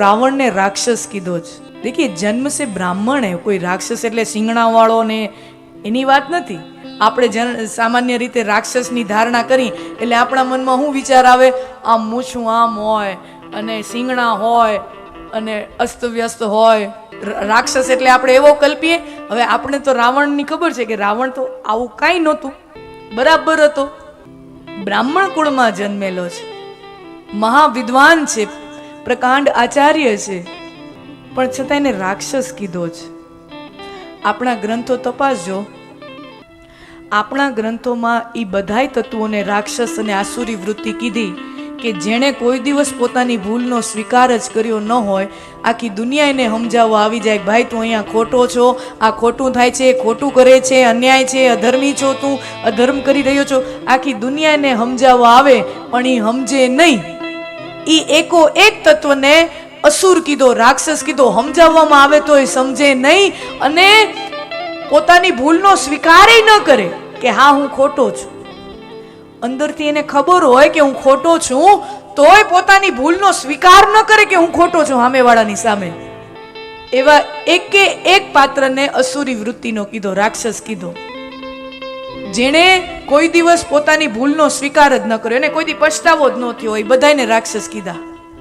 રાવણને રાક્ષસ કીધો જ દેખીએ, જન્મ સે બ્રાહ્મણ હે, કોઈ રાક્ષસ એટલે સિંગણાવાળો ને એની વાત નથી. આપણે જન, સામાન્ય રીતે રાક્ષસની ધારણા કરી, એટલે આપણા મનમાં શું વિચાર આવે? આમ મૂછું આમ હોય, અને સિંગણા હોય, અને અસ્તવ્યસ્ત હોય. રાક્ષસ એટલે આપણે એવો કલ્પીએ. હવે આપણે તો રાવણની ખબર છે કે રાવણ તો આવું કાંઈ નહોતું. બરાબર હતો. બ્રાહ્મણ કુળમાં જન્મેલો છે. મહાવિદ્વાન છે પ્રકાંડ આચાર્ય છે. પણ છતાં એને રાક્ષસ કીધો છે. આપણા ગ્રંથો તપાસજો. આપણા ગ્રંથોમાં એ બધાય તત્વોને રાક્ષસ અને આસુરી વૃત્તિ કીધી કે જેણે કોઈ દિવસ પોતાની ભૂલનો સ્વીકાર જ કર્યો ન હોય, આખી દુનિયા એને સમજાવવા આવી જાય ભાઈ, તું અહીંયા ખોટો છો, આ ખોટું થાય છે, ખોટું કરે છે, અન્યાય છે, અધર્મી છો તું, અધર્મ કરી રહ્યો છો. આખી દુનિયા એને સમજાવવા આવે, પણ એ સમજે નહીં. ઈ એકો એક તત્વને અસુર કીધો, રાક્ષસ કીધો, સમજાવવામાં આવે તો એ સમજે નહીં અને પોતાની ભૂલનો સ્વીકારે ન કરે કે હા, હું ખોટો છું. અંદરથી એને ખબર હોય કે હું ખોટો છું, તોય પોતાની ભૂલનો સ્વીકાર ન કરે કે હું ખોટો છું સામેવાળાની સામે. એવા એકે એક પાત્રને અસુરી વૃત્તિનો કીધો, રાક્ષસ કીધો. જેણે કોઈ દિવસ પોતાની ભૂલનો સ્વીકાર જ ન કર્યો અને કોઈ દી પછતાવો જ ન થયો એ બધાને રાક્ષસ કીધા.